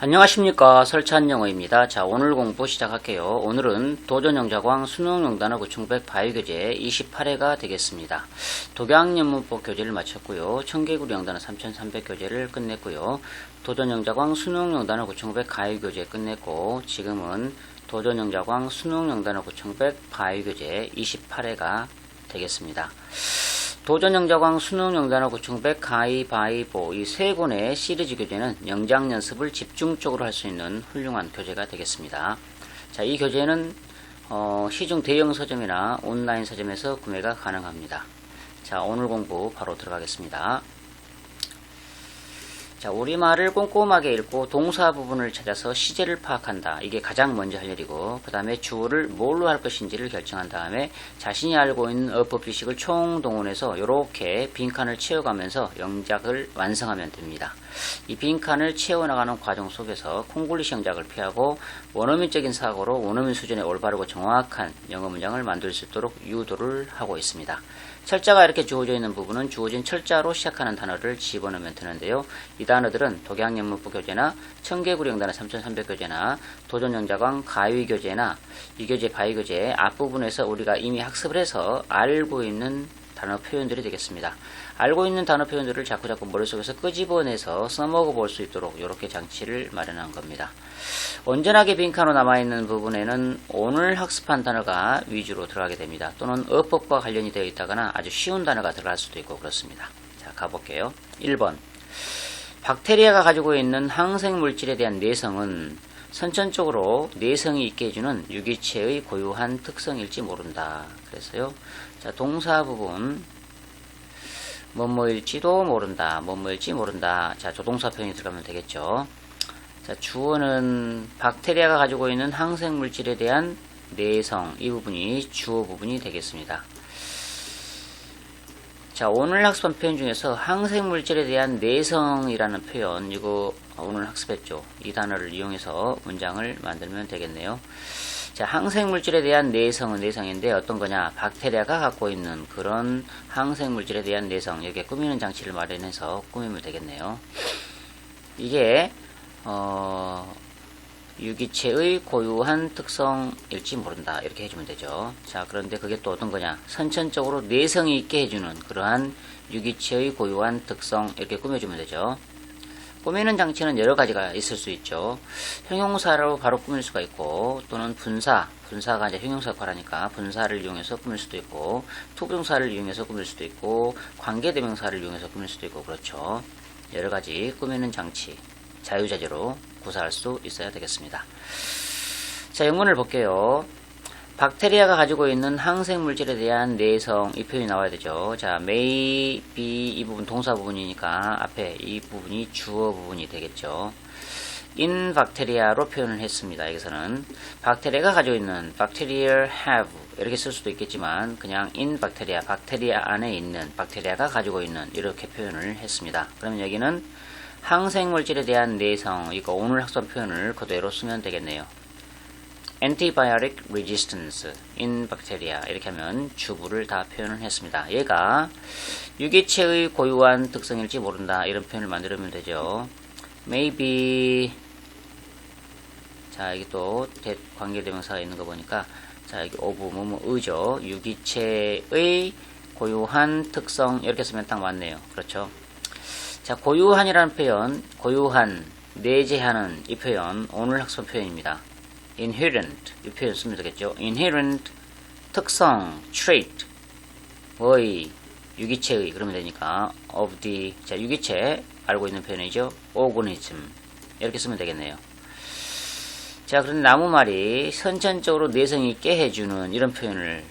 안녕하십니까 설찬영어입니다. 자 오늘 공부 시작할게요. 오늘은 도전영자광 수능용단어 구충백 바위교재 28회가 되겠습니다. 독양연문법 교재를 마쳤고요. 청개구리 영단어 3300 교재를 끝냈고요. 도전영자광 수능용단어 구충백 가위교재 끝냈고 지금은 도전영자광 수능용단어 구충백 바위교재 28회가 되겠습니다. 도전영자광 수능영단어 구충백 가위바위보 이 세 권의 시리즈 교재는 영장 연습을 집중적으로 할 수 있는 훌륭한 교재가 되겠습니다. 자, 이 교재는 어, 시중 대형 서점이나 온라인 서점에서 구매가 가능합니다. 자, 오늘 공부 바로 들어가겠습니다. 자, 우리말을 꼼꼼하게 읽고 동사 부분을 찾아서 시제를 파악한다. 이게 가장 먼저 할 일이고, 그 다음에 주어를 뭘로 할 것인지를 결정한 다음에 자신이 알고 있는 어법 지식을 총동원해서 이렇게 빈칸을 채워가면서 영작을 완성하면 됩니다. 이 빈칸을 채워나가는 과정 속에서 콩글리시 영작을 피하고 원어민적인 사고로 원어민 수준의 올바르고 정확한 영어 문장을 만들 수 있도록 유도를 하고 있습니다. 철자가 이렇게 주어져 있는 부분은 주어진 철자로 시작하는 단어를 집어넣으면 되는데요. 이 단어들은 독양연문부 교재나 청개구리 영단어 3300 교재나 도전영자광 가위 교재나 이 교재 바위 교재 앞부분에서 우리가 이미 학습을 해서 알고 있는 단어 표현들이 되겠습니다. 알고 있는 단어 표현들을 자꾸자꾸 머릿속에서 끄집어내서 써먹어 볼 수 있도록 이렇게 장치를 마련한 겁니다. 온전하게 빈칸으로 남아있는 부분에는 오늘 학습한 단어가 위주로 들어가게 됩니다. 또는 어법과 관련이 되어 있다거나 아주 쉬운 단어가 들어갈 수도 있고 그렇습니다. 자, 가볼게요. 1번. 박테리아가 가지고 있는 항생 물질에 대한 내성은 선천적으로 내성이 있게 해주는 유기체의 고유한 특성일지 모른다. 그래서요. 자, 동사 부분. 뭐뭐일지도 모른다. 뭐뭐일지 모른다. 자, 조동사 표현이 들어가면 되겠죠. 자, 주어는 박테리아가 가지고 있는 항생 물질에 대한 내성. 이 부분이 주어 부분이 되겠습니다. 자, 오늘 학습한 표현 중에서 항생 물질에 대한 내성이라는 표현, 이거 오늘 학습했죠. 이 단어를 이용해서 문장을 만들면 되겠네요. 자, 항생 물질에 대한 내성은 내성인데 어떤 거냐? 박테리아가 갖고 있는 그런 항생 물질에 대한 내성, 여기에 꾸미는 장치를 마련해서 꾸미면 되겠네요. 이게 어, 유기체의 고유한 특성일지 모른다. 이렇게 해주면 되죠. 자, 그런데 그게 또 어떤 거냐? 선천적으로 내성이 있게 해주는 그러한 유기체의 고유한 특성, 이렇게 꾸며주면 되죠. 꾸미는 장치는 여러 가지가 있을 수 있죠. 형용사로 바로 꾸밀 수가 있고, 또는 분사, 분사가 이제 형용사 역할 하니까 분사를 이용해서 꾸밀 수도 있고, 투부정사를 이용해서 꾸밀 수도 있고, 관계대명사를 이용해서 꾸밀 수도 있고, 그렇죠. 여러 가지 꾸미는 장치, 자유자재로 구사할 수 있어야 되겠습니다. 자, 영문을 볼게요. 박테리아가 가지고 있는 항생 물질에 대한 내성 이 표현이 나와야 되죠. 자, may be 이 부분 동사 부분이니까 앞에 이 부분이 주어 부분이 되겠죠. in bacteria로 표현을 했습니다. 여기서는 박테리아가 가지고 있는 bacteria have 이렇게 쓸 수도 있겠지만 그냥 in bacteria 박테리아 안에 있는 박테리아가 가지고 있는 이렇게 표현을 했습니다. 그러면 여기는 항생 물질에 대한 내성 이거 오늘 학습 표현을 그대로 쓰면 되겠네요. Antibiotic resistance in bacteria 이렇게 하면 주부를 다 표현을 했습니다. 얘가 유기체의 고유한 특성일지 모른다 이런 표현을 만들면 되죠. maybe 자 여기 또 관계대명사가 있는 거 보니까 자 여기 of 뭐뭐 의죠. 유기체의 고유한 특성 이렇게 쓰면 딱 맞네요. 그렇죠. 자 고유한이라는 표현 고유한 내재하는 이 표현 오늘 학습 표현입니다. Inherent 이 표현 쓰면 되겠죠. inherent 특성 trait 의 유기체의 그러면 되니까 of the 자 유기체 알고 있는 표현이죠. organism 이렇게 쓰면 되겠네요. 자 그런데 나무말이 선천적으로 내성 있게 해주는 이런 표현을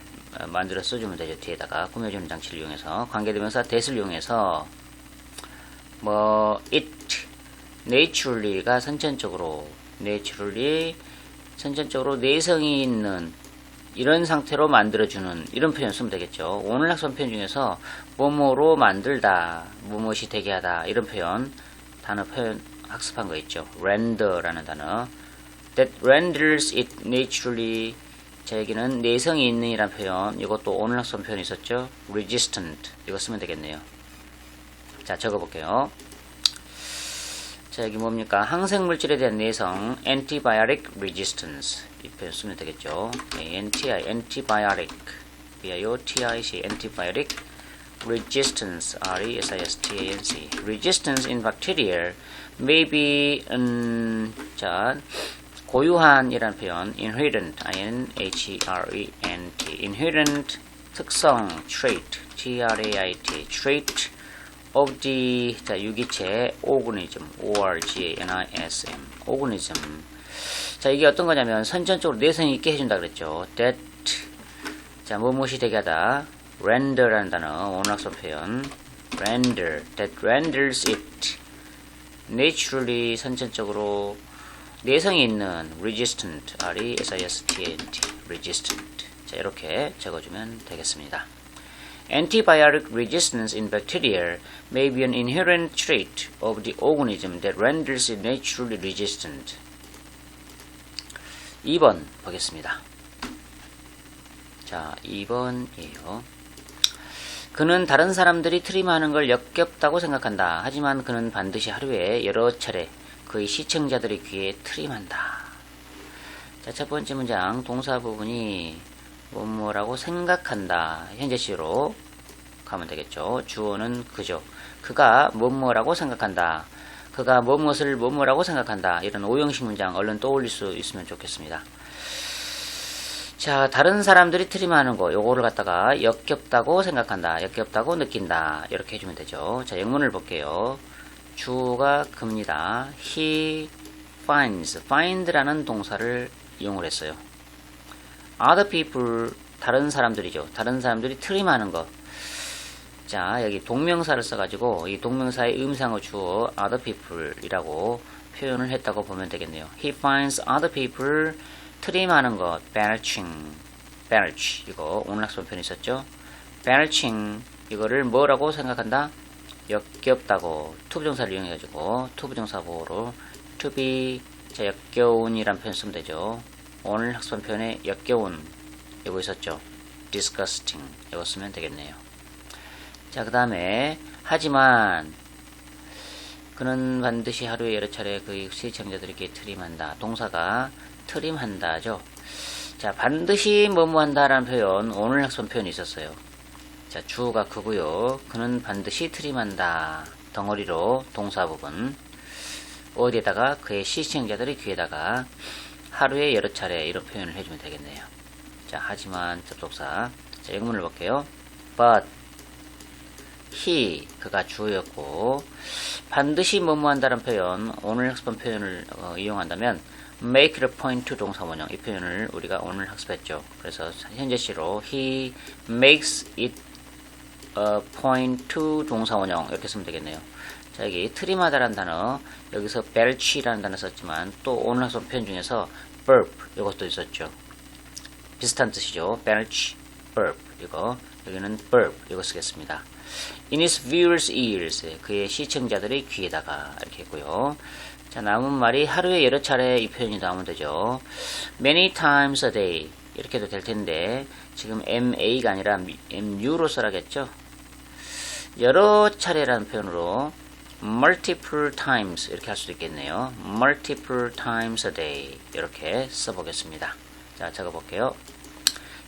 만들어 써주면 되죠. 뒤에다가 꾸며주는 장치를 이용해서 관계대명사 that을 이용해서 뭐 it naturally가 선천적으로 naturally 선천적으로 내성이 있는 이런 상태로 만들어주는 이런 표현 쓰면 되겠죠. 오늘 학습 표현 중에서 뭐뭐로 만들다, 무엇이 되게 하다 이런 표현 단어 표현 학습한 거 있죠. render라는 단어 that renders it naturally 자 여기는 내성이 있는 이란 표현 이것도 오늘 학습 표현 있었죠. resistant 이거 쓰면 되겠네요. 자 적어볼게요. 자, 여기 뭡니까? 항생물질에 대한 내성, antibiotic resistance. 이 표현 쓰면 되겠죠. 네, anti, antibiotic. B-I-O-T-I-C, antibiotic resistance. R-E-S-I-S-T-A-N-C. resistance in bacteria may be, 음, 자, 고유한이라는 표현, inherent, I-N-H-E-R-E-N-T, inherent 특성, trait, T-R-A-I-T, trait of the 자, 유기체 organism, O-R-G-A-N-I-S-M, organism. 자, 이게 어떤 거냐면 선천적으로 내성이 있게 해준다 그랬죠. that 자, 무엇이 되게 하다. render라는 단어, 원학서 표현. render, that renders it naturally 선천적으로 내성이 있는 resistant, R-E-S-I-S-T-A-N-T, resistant. 자, 이렇게 적어주면 되겠습니다. Antibiotic resistance in bacteria may be an inherent trait of the organism that renders it naturally resistant. 2번 보겠습니다. 자, 2번이에요. 그는 다른 사람들이 트림하는 걸 역겹다고 생각한다. 하지만 그는 반드시 하루에 여러 차례 그의 시청자들의 귀에 트림한다. 자, 첫 번째 문장 동사 부분이 뭐뭐라고 생각한다. 현재 시로 가면 되겠죠. 주어는 그죠. 그가 뭐뭐라고 생각한다. 그가 뭐뭇을 뭐뭐라고 생각한다. 이런 오형식 문장 얼른 떠올릴 수 있으면 좋겠습니다. 자, 다른 사람들이 트림하는 거, 요거를 갖다가 역겹다고 생각한다. 역겹다고 느낀다. 이렇게 해주면 되죠. 자, 영문을 볼게요. 주어가 그입니다. He finds, find라는 동사를 이용을 했어요. Other people, 다른 사람들이죠. 다른 사람들이 트림하는 거. 자, 여기 동명사를 써가지고 이 동명사의 음상어 주어 other people이라고 표현을 했다고 보면 되겠네요. He finds other people 트림하는 것, belching, belch 이거 오늘 학습 표현 있었죠? belching 이거를 뭐라고 생각한다? 역겹다고 투부정사를 이용해가지고 투부정사 보호로 to be 자, 역겨운이란 표현 쓰면 되죠. 오늘 학습 표현에 역겨운 이거 있었죠? disgusting 이거 쓰면 되겠네요. 자, 그 다음에 하지만 그는 반드시 하루에 여러 차례 그의 시청자들에게 트림한다. 동사가 트림한다죠. 자, 반드시 뭐뭐한다라는 표현, 오늘 학습 표현이 있었어요. 자, 주어가 그고요. 그는 반드시 트림한다. 덩어리로 동사 부분. 어디에다가 그의 시청자들의 귀에다가 하루에 여러 차례 이런 표현을 해주면 되겠네요. 자, 하지만 접속사. 자, 영문을 볼게요. But he 그가 주어였고 반드시 뭐뭐 한다는 표현 오늘 학습한 표현을 어, 이용한다면 make the point to 동사 원형 이 표현을 우리가 오늘 학습했죠. 그래서 현재시로 he makes it a point to 동사 원형 이렇게 쓰면 되겠네요. 자 여기 트림하다라는 단어 여기서 belch라는 단어 썼지만 또 오늘 학습 표현 중에서 burp 이것도 있었죠. 비슷한 뜻이죠. belch, burp 이거 여기는 burp 이거 쓰겠습니다. In his viewers' ears 그의 시청자들의 귀에다가 이렇게 했고요. 자 남은 말이 하루에 여러 차례 이 표현이 나오면 되죠. Many times a day 이렇게 해도 될 텐데 지금 MA가 아니라 MU로 써라겠죠. 여러 차례라는 표현으로 multiple times 이렇게 할 수도 있겠네요. multiple times a day 이렇게 써보겠습니다. 자 적어볼게요.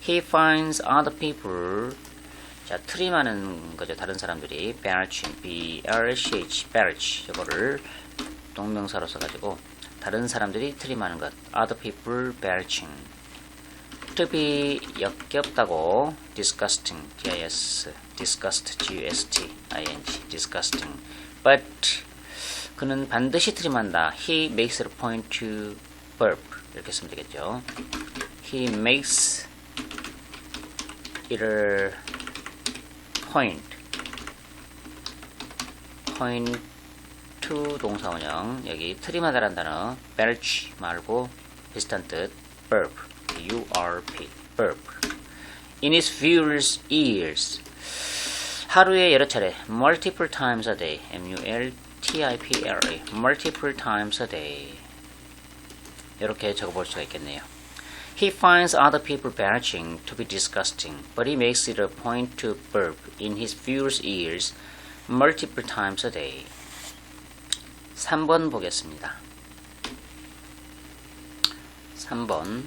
He finds other people 자, 트림하는 거죠. 다른 사람들이 belching, B-R-C-H, belch 이거를 동명사로 써가지고 다른 사람들이 트림하는 것, other people belching. to be 역겹다고 disgusting, D-I-S, disgust, G-U-S-T, I-N-G, disgusting. but 그는 반드시 트림한다. He makes it a point to burp 이렇게 쓰면 되겠죠. He makes it a point point to 동사원형 여기 트림하다란 단어 belch 말고 비슷한 뜻 burp U-R-P burp in his viewers ears 하루에 여러 차례 multiple times a day M-U-L-T-I-P-L-A multiple times a day 이렇게 적어볼 수가 있겠네요 He finds other people belching to be disgusting, but he makes it a point to burp in his viewers' ears multiple times a day. 3번 보겠습니다. 3번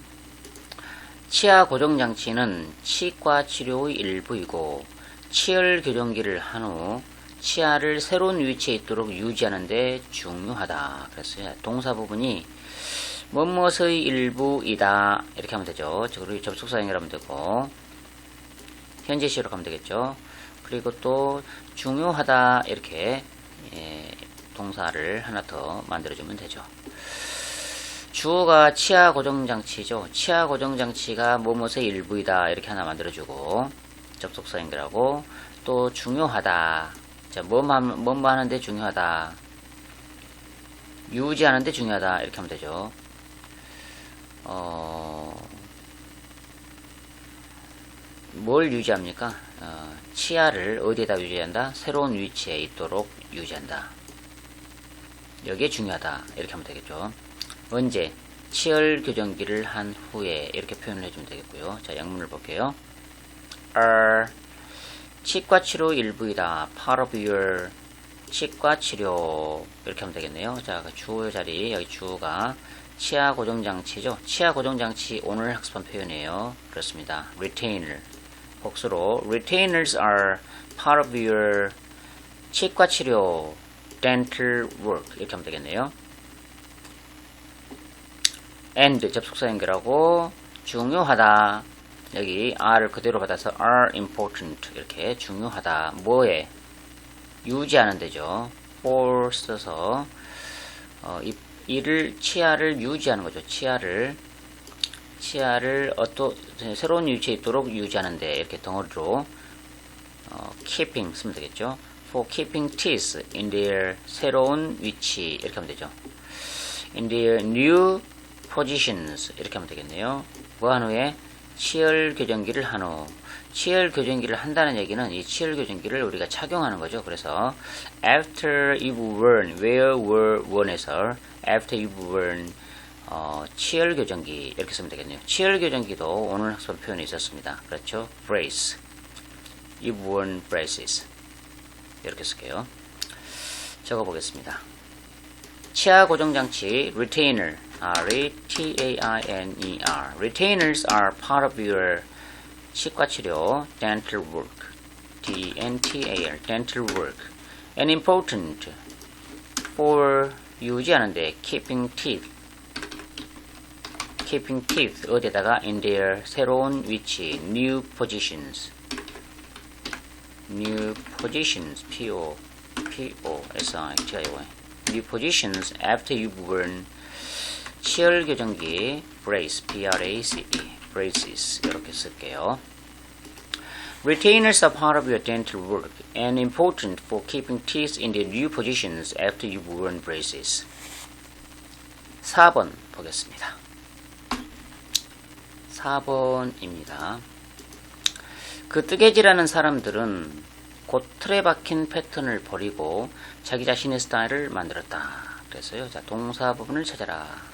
치아 고정 장치는 치과 치료의 일부이고 치열 교정기를 한 후 치아를 새로운 위치에 있도록 유지하는 데 중요하다. 그랬어요. 동사 부분이 뭐뭇의 일부이다. 이렇게 하면 되죠. 그리고 접속사 연결하면 되고 현재 시로 가면 되겠죠. 그리고 또 중요하다 이렇게 예, 동사를 하나 더 만들어주면 되죠. 주어가 치아 고정 장치죠. 치아 고정 장치가 뭐뭇의 일부이다 이렇게 하나 만들어주고 접속사 연결하고 또 중요하다. 자, 뭐뭐 하는데 중요하다. 유지하는데 중요하다 이렇게 하면 되죠. 어, 뭘 유지합니까? 어, 치아를 어디에다 유지한다? 새로운 위치에 있도록 유지한다. 여기에 중요하다. 이렇게 하면 되겠죠. 언제? 치열 교정기를 한 후에 이렇게 표현을 해주면 되겠고요. 자, 양문을 볼게요. Are 치과 치료 일부이다. part of your 치과 치료 이렇게 하면 되겠네요. 자, 그 주어 자리 여기 주어가 치아 고정 장치죠. 치아 고정 장치 오늘 학습한 표현이에요. 그렇습니다. retainer 복수로 retainers are part of your 치과 치료 dental work 이렇게 하면 되겠네요. and 접속사 연결하고 중요하다 여기 R을 그대로 받아서 are important 이렇게 중요하다. 뭐에? 유지하는 데죠. for 써서 어, 이, 이를 치아를 유지하는 거죠. 치아를. 치아를 어떤 새로운 위치에 있도록 유지하는데 이렇게 덩어리로 어, keeping 쓰면 되겠죠. for keeping teeth in their 새로운 위치 이렇게 하면 되죠. in their new positions 이렇게 하면 되겠네요. 뭐한 후에 치열 교정기를 한 후 치열 교정기를 한다는 얘기는 이 치열 교정기를 우리가 착용하는 거죠. 그래서 after you've worn, wear, were, worn에서 after you've worn 어, 치열 교정기 이렇게 쓰면 되겠네요. 치열 교정기도 오늘 학습 표현이 있었습니다. 그렇죠? brace, you've worn braces 이렇게 쓸게요. 적어보겠습니다. 치아 고정 장치 retainer R-E-T-A-I-N-E-R retainers are part of your 치과 치료 dental work D-N-T-A-L dental work and important for 유지하는데 keeping teeth keeping teeth 어디다가 in their 새로운 위치 new positions new positions P-O P-O-S-I-T-I-O new positions after you've worn 치열 교정기 brace B-R-A-C-E braces 이렇게 쓸게요. Retainers are part of your dental work and important for keeping teeth in their new positions after you've worn braces. 4번 보겠습니다. 4번입니다. 그 뜨개질하는 사람들은 곧 틀에 박힌 패턴을 버리고 자기 자신의 스타일을 만들었다. 그래서요. 자, 동사 부분을 찾아라.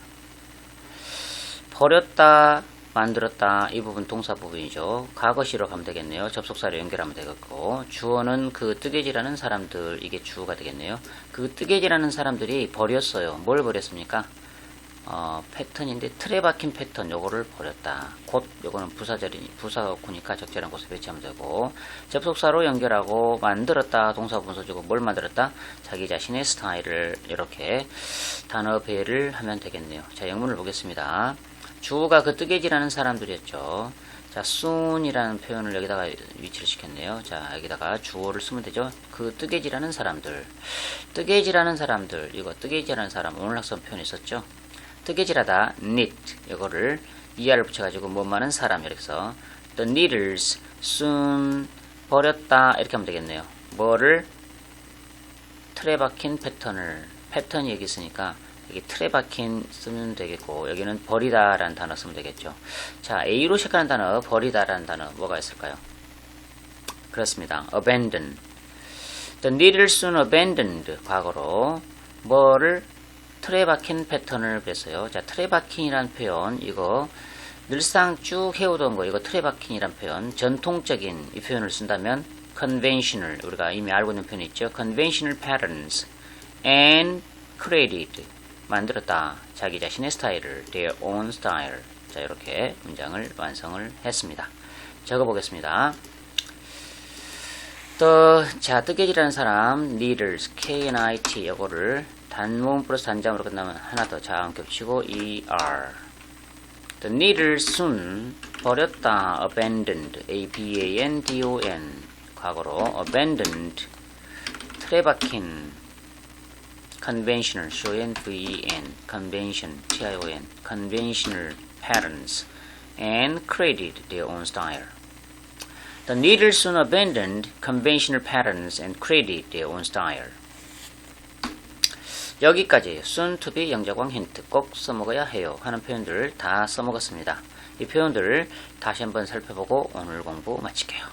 버렸다, 만들었다 이 부분 동사 부분이죠. 과거시로 가면 되겠네요. 접속사로 연결하면 되겠고 주어는 그 뜨개질하는 사람들 이게 주어가 되겠네요. 그 뜨개질하는 사람들이 버렸어요. 뭘 버렸습니까? 어, 패턴인데 틀에 박힌 패턴 요거를 버렸다. 곧 요거는 부사절이니 부사구니까 적절한 곳에 배치하면 되고 접속사로 연결하고 만들었다 동사 분사 주고 뭘 만들었다 자기 자신의 스타일을 이렇게 단어 배를 하면 되겠네요. 자 영문을 보겠습니다. 주어가 그 뜨개질하는 사람들이었죠. 자, soon이라는 표현을 여기다가 위치를 시켰네요. 자, 여기다가 주어를 쓰면 되죠. 그 뜨개질하는 사람들. 뜨개질하는 사람들. 이거 뜨개질하는 사람. 오늘 학습 표현 있었죠. 뜨개질하다, knit. 이거를 ER을 붙여가지고 뭐 많은 사람. 이렇게 해서 the knitters soon 버렸다. 이렇게 하면 되겠네요. 뭐를 틀에 박힌 패턴을. 패턴이 여기 있으니까 여기 틀에 박힌 쓰면 되겠고 여기는 버리다 라는 단어 쓰면 되겠죠. 자, A로 시작하는 단어 버리다 라는 단어 뭐가 있을까요? 그렇습니다. abandon. The needle soon abandoned 과거로 뭐를 틀에 박힌 패턴을 그랬어요. 자, 틀에 박힌이란 표현 이거 늘상 쭉 해오던 거 이거 틀에 박힌이란 표현 전통적인 이 표현을 쓴다면 conventional 우리가 이미 알고 있는 표현이 있죠. conventional patterns and created 만들었다. 자기 자신의 스타일을 their own style. 자, 이렇게 문장을 완성을 했습니다. 적어 보겠습니다. 또, 자, 뜨개질하는 사람, needles, K-N-I-T, 요거를 단모음 플러스 단자음으로 끝나면 하나 더 자음 겹치고 ER. The needles soon 버렸다, abandoned, A-B-A-N-D-O-N. 과거로 abandoned, 박힌, conventional, C-O-N-V-E-N, convention, T-I-O-N, conventional patterns, and created their own style. The needles soon abandoned conventional patterns and created their own style. 여기까지 soon to be 영작왕 힌트 꼭 써먹어야 해요 하는 표현들을 다 써먹었습니다. 이 표현들을 다시 한번 살펴보고 오늘 공부 마칠게요.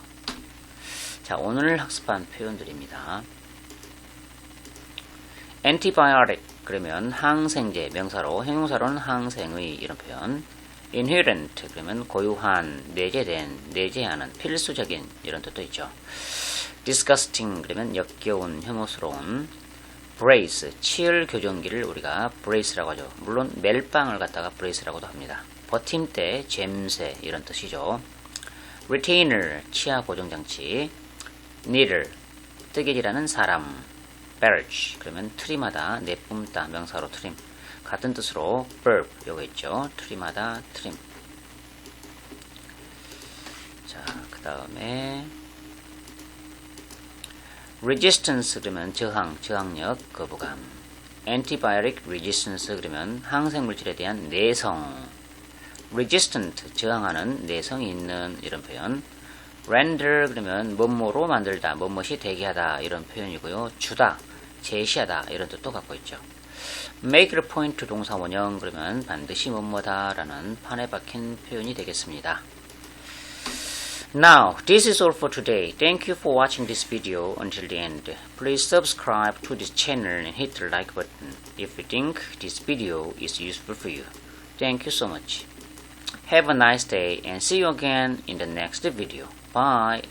자, 오늘 학습한 표현들입니다. Antibiotic 그러면 항생제 명사로 형용사로는 항생의 이런 표현 inherent 그러면 고유한 내재된 내재하는 필수적인 이런 뜻도 있죠. disgusting 그러면 역겨운 혐오스러운 brace 치열 교정기를 우리가 brace라고 하죠. 물론 멜빵을 갖다가 brace라고도 합니다. 버팀대 잼새 이런 뜻이죠. retainer 치아 고정 장치 needle 뜨개질하는 사람 barge 그러면 트림하다 내뿜다 명사로 트림. 같은 뜻으로 verb 요거 있죠? 트림하다 트림. 자그 다음에 resistance 그러면 저항 저항력 거부감. antibiotic resistance 그러면 항생물질에 대한 내성. resistant 저항하는 내성이 있는 이런 표현. render 그러면 뭐뭐로 만들다 뭐뭇이 대기하다 이런 표현이고요. 주다 제시하다 이런 뜻도 갖고 있죠 make a point 동사 원형 그러면 반드시 뭐뭐다 라는 판에 박힌 표현이 되겠습니다 Now, this is all for today. Thank you for watching this video until the end. Please subscribe to this channel and hit the like button if you think this video is useful for you. Thank you so much. Have a nice day and see you again in the next video. Bye.